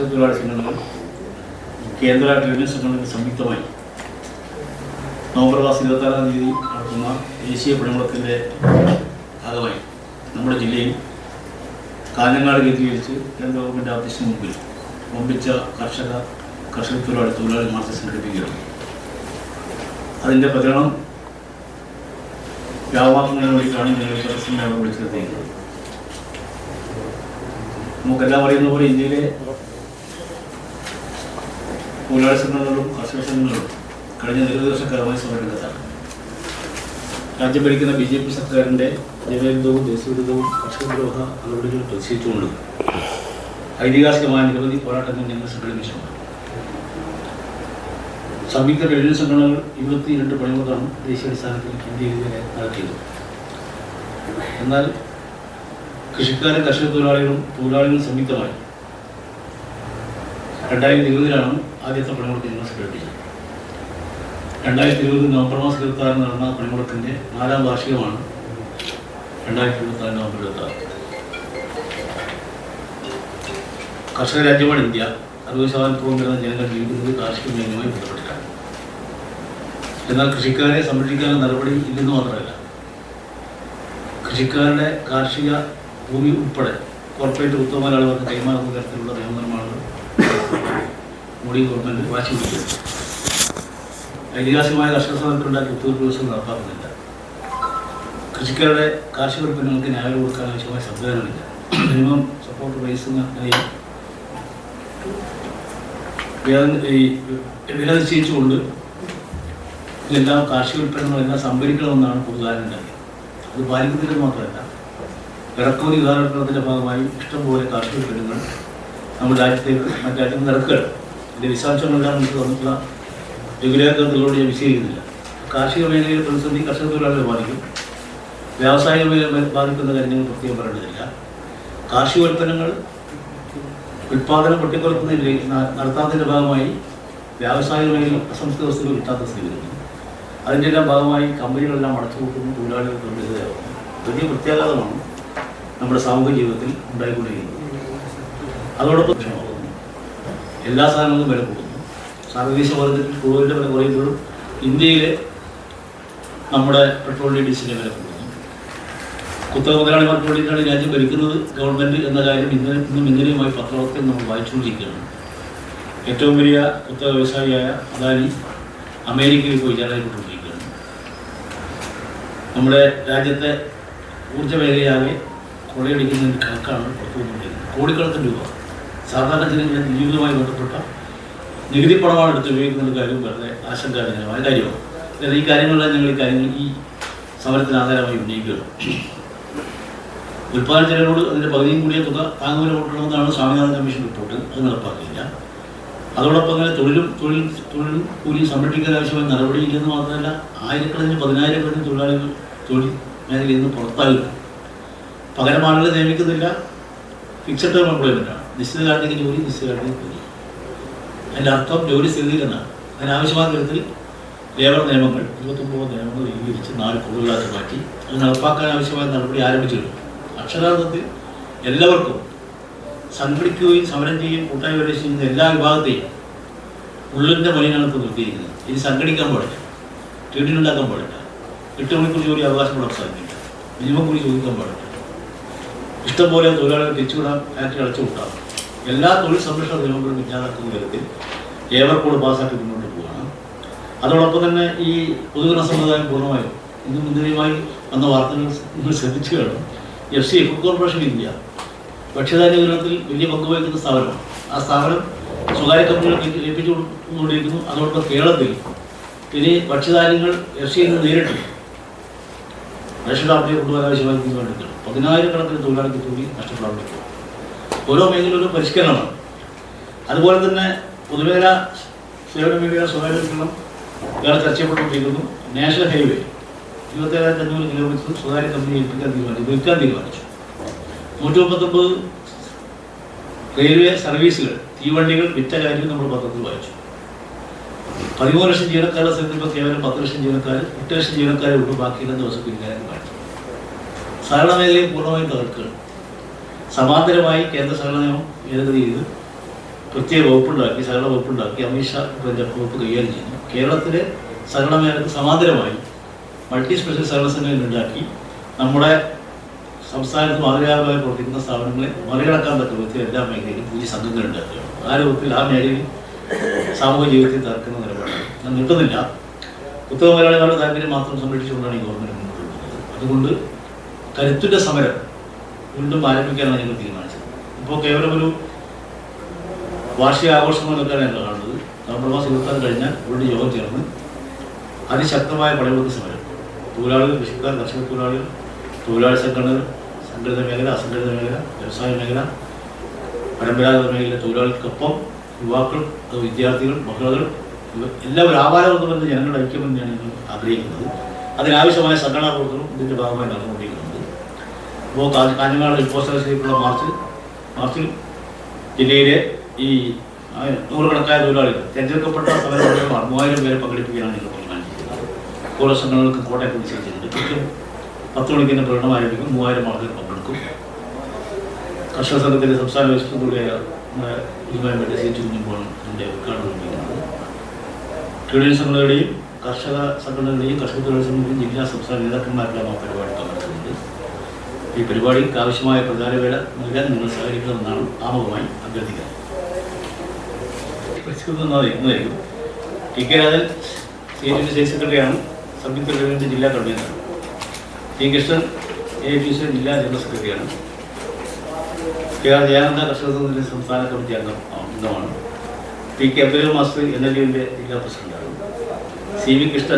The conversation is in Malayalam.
തൊഴിലാളി സംഘടനകൾ കേന്ദ്ര ട്രേഡ് സംഘടനകൾ സംയുക്തമായി നവംബർ മാസം ഇരുപത്താറാം തീയതി നടത്തുന്ന ദേശീയ പണിമുടക്കിന്റെ ഭാഗമായി നമ്മുടെ ജില്ലയിൽ കാഞ്ഞങ്ങാട് കേന്ദ്രീകരിച്ച് കേന്ദ്ര ഗവൺമെന്റ് ഓഫീസിന് മുമ്പിൽ ഒമ്പിച്ച കർഷക കർഷക തൊഴിലാളി തൊഴിലാളി മാർച്ച് സംഘടിപ്പിക്കുകയാണ്. അതിന്റെ പ്രചരണം വ്യാപകമാക്കുന്നതിന് വേണ്ടിയിട്ടാണ് ഞങ്ങൾ പ്രസിഡന്റ് അവിടെ നമുക്കെല്ലാം അറിയുന്ന പോലെ ഇന്ത്യയിലെ തൊഴിലാളി സംഘടനകളും കർഷക സംഘടനകളും കഴിഞ്ഞ നിരവധി വർഷക്കാലമായി സമരരംഗത്താണ് രാജ്യം ഭരിക്കുന്ന ബി ജെ പി സർക്കാരിന്റെ ജനവിരുദ്ധവും ദേശവിരുദ്ധവും കർഷകദ്രോഹ നടപടികൾ പ്രതിഷേധിച്ചുകൊണ്ട് ഐതിഹാസികമായ നിരവധി പോരാട്ടങ്ങൾ ഞങ്ങൾ സംഘടിപ്പിച്ചിട്ടുണ്ട് സംയുക്ത തൊഴിൽ സംഘടനകൾ ഇരുപത്തിരണ്ട് പണിമുടക്കാണ് ദേശീയാടിസ്ഥാനത്തിൽ ഇന്ത്യയിൽ ഇതുവരെ നടത്തിയത്. എന്നാൽ കൃഷിക്കാരും കർഷക തൊഴിലാളികളും തൊഴിലാളികളും സംയുക്തമായി. രണ്ടായിരത്തി ഇരുപതിലാണ് ആദ്യത്തെ പണിമുടക്ക് ഞങ്ങൾ സംഘടിപ്പിച്ചത് രണ്ടായിരത്തി ഇരുപത് നവംബർ മാസം ഇരുപത്തി ആറിന് നടന്ന പണിമുടക്കിന്റെ നാലാം വാർഷികമാണ് രണ്ടായിരത്തി ഇരുപത്തി ആറ് നവംബർ ഇരുപത്തി ആറ് കർഷക രാജ്യമാണ് ഇന്ത്യ. അറുപത് ശതമാനത്തോളം വരുന്ന ജനങ്ങൾ ജീവിക്കുന്നത് കാർഷിക മേഖലയുമായി ബന്ധപ്പെട്ടിട്ടാണ്. എന്നാൽ കൃഷിക്കാരെ സംരക്ഷിക്കാനുള്ള നടപടി ഇല്ലെന്ന് മാത്രമല്ല കൃഷിക്കാരുടെ കാർഷിക ഭൂമി ഉൾപ്പെടെ കോർപ്പറേറ്റ് ഉത്തമ ആളുകൾക്ക് കൈമാറുന്ന തരത്തിലുള്ള നിയമനിർമ്മാണങ്ങൾ മോഡി ഗവൺമെന്റ് വാശി പിടിക്കുന്നു ഐതിഹാസികമായ കർഷക സമരത്തിലുണ്ടാക്കിയ ഒത്തുതീർപ്പ് നടപ്പാക്കുന്നില്ല. കൃഷിക്കാരുടെ കാർഷിക ഉൽപ്പന്നങ്ങൾക്ക് ന്യായം കൊടുക്കാൻ ആവശ്യമായ സംവിധാനമില്ല. മിനിമം സപ്പോർട്ട് പ്രൈസ് ഈ വില നിശ്ചയിച്ചുകൊണ്ട് ഇതെല്ലാം കാർഷിക ഉൽപ്പന്നങ്ങളെല്ലാം സംഭരിക്കണമെന്നാണ് പൊതുധാരണ ഉണ്ടാക്കിയത്. അത് പാലിക്കുന്നതിന് മാത്രമല്ല ഇറക്കുമതി ഉദാഹരണത്തിന്റെ ഭാഗമായി ഇഷ്ടംപോലെ കാർഷിക ഉൽപ്പന്നങ്ങൾ നമ്മുടെ രാജ്യത്തേക്ക് മറ്റു രാജ്യങ്ങൾ ഇറക്കുകയാണ് ഇതിന്റെ വിശദാംശങ്ങളെല്ലാം നമുക്ക് തന്നിട്ടുള്ള രഘുലേഖകളോട് ഞാൻ വിശദീകരിക്കുന്നില്ല കാർഷിക മേഖലയിലെ പ്രതിസന്ധി കർഷക തൊഴിലാളികളെ ബാധിക്കും. വ്യാവസായിക മേഖല ബാധിക്കുന്ന കാര്യങ്ങൾ പ്രത്യേകം പറയേണ്ടതില്ല. കാർഷിക ഉൽപ്പന്നങ്ങൾ ഉൽപ്പാദനം വെട്ടിക്കുറക്കുന്നതിന്റെ നടത്താത്തതിന്റെ ഭാഗമായി വ്യാവസായിക മേഖല അസംസ്കൃത വസ്തുക്കൾ കിട്ടാത്ത സ്ഥിതി വരുന്നു അതിന്റെ എല്ലാം ഭാഗമായി കമ്പനികളെല്ലാം അടച്ചു പൂട്ടുന്നു തൊഴിലാളികൾ തൊഴിലാളികളാകുന്നു വലിയ പ്രത്യാഘാതമാണ് നമ്മുടെ സാമൂഹിക ജീവിതത്തിൽ ഉണ്ടായിക്കൊണ്ടിരിക്കുന്നത്. അതോടൊപ്പം എല്ലാ സാധനങ്ങളും വില കൂടുന്നു സർവീസ് വർദ്ധത്തിൽ ക്രൂവിന്റെ വില കുറയുമ്പോഴും ഇന്ത്യയിലെ നമ്മുടെ പെട്രോൾ ഡീസലിന്റെ വില കൂടുന്നു കുത്തക മുതലാളിമാർക്ക് വേണ്ടിയിട്ടാണ് രാജ്യം ഭരിക്കുന്നത് ഗവൺമെന്റ് എന്ന കാര്യം ഇന്ന് ഇന്നും ഇന്നലെയുമായി പത്രവാർത്തയിൽ നമ്മൾ വായിച്ചുകൊണ്ടിരിക്കുകയാണ്. ഏറ്റവും വലിയ കുത്തക വ്യവസായിയായ അദാനി അമേരിക്കയിൽ പോയി ചാടായിക്കൊണ്ടിരിക്കുകയാണ് നമ്മുടെ രാജ്യത്തെ ഊർജ മേഖലയാകെ കൊള്ളയടിക്കുന്നതിന് കണക്കാണ് പുറത്തു വന്നുകൊണ്ടിരിക്കുന്നത് കോടിക്കണക്കിന് രൂപ. സാധാരണ ജനങ്ങളുടെ ജീവിതവുമായി ബന്ധപ്പെട്ട നികുതി പണമാണ് എടുത്ത് ഉപയോഗിക്കുന്ന കാര്യം വളരെ ആശങ്കാജനകമായ കാര്യമാണ്. ഈ കാര്യങ്ങളെല്ലാം ഞങ്ങൾ ഈ കാര്യങ്ങൾ ഈ സമരത്തിന് ആധാരമായി ഉന്നയിക്കുകയാണ്. ഉൽപ്പാദന ചെലവിനോട് അതിന്റെ പകുതിയും കൂടിയ തുക താങ്ങുവില കൊടുക്കണമെന്നാണ് സ്വാമിനാഥൻ കമ്മീഷൻ റിപ്പോർട്ട്. അത് നടപ്പാക്കിയില്ല അതോടൊപ്പം തന്നെ തൊഴിലും തൊഴിൽ തൊഴിലും കൂലിയും സംരക്ഷിക്കാൻ ആവശ്യമായ നടപടിയില്ലെന്ന് മാത്രമല്ല ആയിരക്കണക്കിന് പതിനായിരക്കണക്കിന് തൊഴിലാളികൾ തൊഴിൽ മേഖലയിൽ നിന്ന് പുറത്താകുന്നു പകരം ആളുകളെ നിയമിക്കുന്നില്ല. ഫിക്സഡ് ടേം എംപ്ലോയ്മെന്റാണ് നിശ്ചിത കാലത്തേക്ക് ജോലി നിശ്ചിത കാലത്തേക്ക് ജോലി അതിന്റെ അർത്ഥം ജോലി എന്നാണ് അതിനാവശ്യമായ തരത്തിൽ ലേബർ നിയമങ്ങൾ ഇരുപത്തൊമ്പത് നിയമങ്ങൾ രൂപീകരിച്ച് നാല് കൂടുതലാക്കി മാറ്റി അത് നടപ്പാക്കാൻ ആവശ്യമായ നടപടി ആരംഭിച്ചിട്ടുണ്ട് അക്ഷരാർത്ഥത്തിൽ എല്ലാവർക്കും സംഘടിക്കുകയും സമരം ചെയ്യുകയും കൂട്ടായി ചെയ്യുന്ന എല്ലാ വിഭാഗത്തെയും ഉള്ളിന്റെ മലിനാണ് നിർത്തിയിരിക്കുന്നത് ഇനി സംഘടിക്കാൻ പാടില്ല. ട്രീഡിനുണ്ടാക്കാൻ പാടില്ല. എട്ട് മണിക്കൂർ ജോലി അവകാശപ്പെടാൻ സാധിക്കില്ല. മിനിമം കൂടി ചോദിക്കാൻ പാടില്ല. ഇഷ്ടംപോലെ തൊഴിലാളികൾ തിരിച്ചുവിടാൻ ഫാക്ടറി അടച്ചുവിട്ടാം എല്ലാ തൊഴിൽ സംരക്ഷണ നിയമങ്ങളും ഇല്ലാതാക്കുന്ന തരത്തിൽ ഏവർക്കോട് പാസ്സാക്കി മുന്നോട്ട് പോവുകയാണ്. അതോടൊപ്പം തന്നെ ഈ പൊതുജന സമ്പ്രദായം പൂർണമായും ഇന്ന് മുന്നണിയുമായി വന്ന വാർത്തകൾ നിങ്ങൾ ശ്രദ്ധിച്ചു കാണും F C food corporation India. ഭക്ഷ്യധാന്യ വിതരണത്തിൽ വലിയ പങ്ക് വഹിക്കുന്ന സ്ഥാപനമാണ്. ആ സ്ഥാപനം സ്വകാര്യ കമ്പനികൾക്ക് കൊടുത്തുകൊണ്ടിരിക്കുന്നു അതോടൊപ്പം കേരളത്തിൽ ഇനി ഭക്ഷ്യധാന്യങ്ങൾ എഫ് സി നിന്ന് നേരിട്ട് റേഷൻ കാർഡിലേക്ക് കൊണ്ടുപോകാൻ ആവശ്യമായി പതിനായിരം പതിനായിരക്കണക്കിന് തൊഴിലാളിക്ക് കൂടി നഷ്ടപ്പെടാൻ പറ്റും. ഓരോ ഒരു പരിഷ്കരണമാണ് അതുപോലെ തന്നെ പൊതുമേഖല സേവന മേഖല സ്വകാര്യവൽക്കരണം ഇയാളെ ചർച്ചപ്പെട്ടുകൊണ്ടിരിക്കുന്നു നാഷണൽ ഹൈവേ ഇരുപത്തേഴായിരത്തി അഞ്ഞൂറ് കിലോമീറ്റർ സ്വകാര്യ കമ്പനി ഏൽപ്പിക്കാൻ തീരുമാനിച്ചു വിൽക്കാൻ തീരുമാനിച്ചു. നൂറ്റി മുപ്പത്തൊമ്പത് റെയിൽവേ സർവീസുകൾ തീവണ്ടികൾ വിറ്റ കാര്യം നമ്മൾ പത്രത്തിൽ വായിച്ചു. പതിമൂന്ന് ലക്ഷം ജീവനക്കാരുടെ സ്ഥലത്ത് ഇപ്പോൾ കേവലം പത്ത് ലക്ഷം ജീവനക്കാർ എട്ട് ലക്ഷം ജീവനക്കാരെ ഉള്ളൂ ബാക്കിയുള്ള ദിവസം പിൻകാര്യം വായിച്ചു സാധാരണ മേഖലയിൽ പൂർണമായും തകർക്കുകയാണ്. സമാന്തരമായി കേന്ദ്ര സഹകരണ നിയമം ഭേദഗതി ചെയ്ത് പ്രത്യേക വകുപ്പുണ്ടാക്കി സഹകരണ വകുപ്പുണ്ടാക്കി അമിത്ഷാ വകുപ്പ് കൈകാര്യം ചെയ്യുന്നു. കേരളത്തിലെ സഹകരണ മേഖലക്ക് സമാന്തരമായി മൾട്ടി സ്പെഷ്യൽ സഹകരണ സംഘം ഉണ്ടാക്കി നമ്മുടെ സംസ്ഥാനത്ത് മാതൃകാപരമായി പ്രവർത്തിക്കുന്ന സ്ഥാപനങ്ങളെ മറികടക്കാൻ പറ്റുന്ന വിധത്തിൽ എല്ലാ മേഖലയിലും പുതിയ സംഘങ്ങൾ ഉണ്ടാക്കുകയാണ്. ആ രൂപത്തിൽ ആ മേഖലയിൽ സാമൂഹിക ജീവിതത്തിൽ തർക്കുന്ന നിലപാടാണ്. ഞാൻ നിൽക്കുന്നില്ല. ഉത്തമ മലയാളികളുടെ താല്പര്യം മാത്രം സംരക്ഷിച്ചുകൊണ്ടാണ് ഈ ഗവൺമെന്റ് മുന്നോട്ട് പോകുന്നത്. അതുകൊണ്ട് കരുത്തുറ്റ സമരം വീണ്ടും ആരംഭിക്കാനാണ് ഞങ്ങൾ തീരുമാനിച്ചത്. ഇപ്പോൾ കേവലം ഒരു വാർഷിക ആഘോഷങ്ങളൊക്കെയാണ് ഞങ്ങൾ കാണുന്നത്. നവംബർ മാസം ഇരുപത്താറ് കഴിഞ്ഞാൽ വീണ്ടും യോഗം ചേർന്ന് അതിശക്തമായ പടയുടെ സമരം. തൊഴിലാളികൾ കൃഷിക്കാർ കർഷക തൊഴിലാളികൾ തൊഴിലാളി സംഘടനകൾ സംഘടിത മേഖല അസംഘടിത മേഖല വ്യവസായ മേഖല പരമ്പരാഗത മേഖലയിലെ തൊഴിലാളികൾക്കൊപ്പം യുവാക്കൾ വിദ്യാർത്ഥികൾ മഹിളകൾ എല്ലാവരും ആവാലമെന്ന് പറഞ്ഞ് ജനങ്ങളുടെ ഐക്യമെന്ന് ഞാൻ ആഗ്രഹിക്കുന്നത്. അതിനാവശ്യമായ സംഘടനാ പ്രവർത്തനം ഇതിന്റെ ഭാഗമായി നടന്നുകൊണ്ടിരിക്കുന്നുണ്ട് ഇപ്പോൾ കാഞ്ഞങ്ങാട് പോസ്റ്റേഴ്സിലേക്കുള്ള മാർച്ച്. മാർച്ചിൽ ജില്ലയിലെ ഈ നൂറുകണക്കായ തൊഴിലാളികൾ തിരഞ്ഞെടുക്കപ്പെട്ട സമരമാണ് മൂവായിരം പേരെ പങ്കെടുപ്പിക്കാനാണ് ഞങ്ങൾ തീരുമാനിച്ചിരിക്കുന്നത്. ഓരോ സംഘടനകൾക്ക് കോട്ടയം നിശ്ചയിച്ചിട്ടുണ്ട് കൃത്യം പത്ത് മണിക്ക് തന്നെ പ്രകടനം ആരംഭിക്കും മൂവായിരം ആളുകൾ പങ്കെടുക്കും. കർഷക സംഘത്തിന്റെ സംസ്ഥാന വിശുദ്ധ കൂടിയായ വേണ്ടി സി ഉദ്ഘാടനം ചെയ്യുന്നത് ട്രേഡ് സംഘടനകളുടെയും കർഷക സംഘടനകളുടെയും കർഷക തൊഴിലാളി സംഘടനയും ജില്ലാ സംസ്ഥാന നേതാക്കന്മാരെല്ലാം ആ പരിപാടി പങ്കെടുക്കുന്നുണ്ട് ഈ പരിപാടിക്ക് ആവശ്യമായ പ്രചാരവേല നൽകാൻ നിങ്ങൾ സഹകരിക്കണമെന്നാണ് ആമുഖമായി അഭ്യർത്ഥിക്കുന്നത് പരിശോധിക്കുന്നതായിരിക്കും T K Rajan A T state സെക്രട്ടറിയാണ് സംയുക്ത ഗവൺമെന്റ് ജില്ലാ convener. T Krishnan A. T C ജില്ലാ ജനറൽ സെക്രട്ടറിയാണ്. കെ ആർ ജയാനന്ദ കർഷക സംഘത്തിന്റെ സംസ്ഥാന കമ്മിറ്റി അംഗം അംഗമാണ്. P K. Abdul master N. L. യുവിന്റെ ജില്ലാ പ്രസിഡന്റാണ്. സി. വി. കൃഷ്ണൻ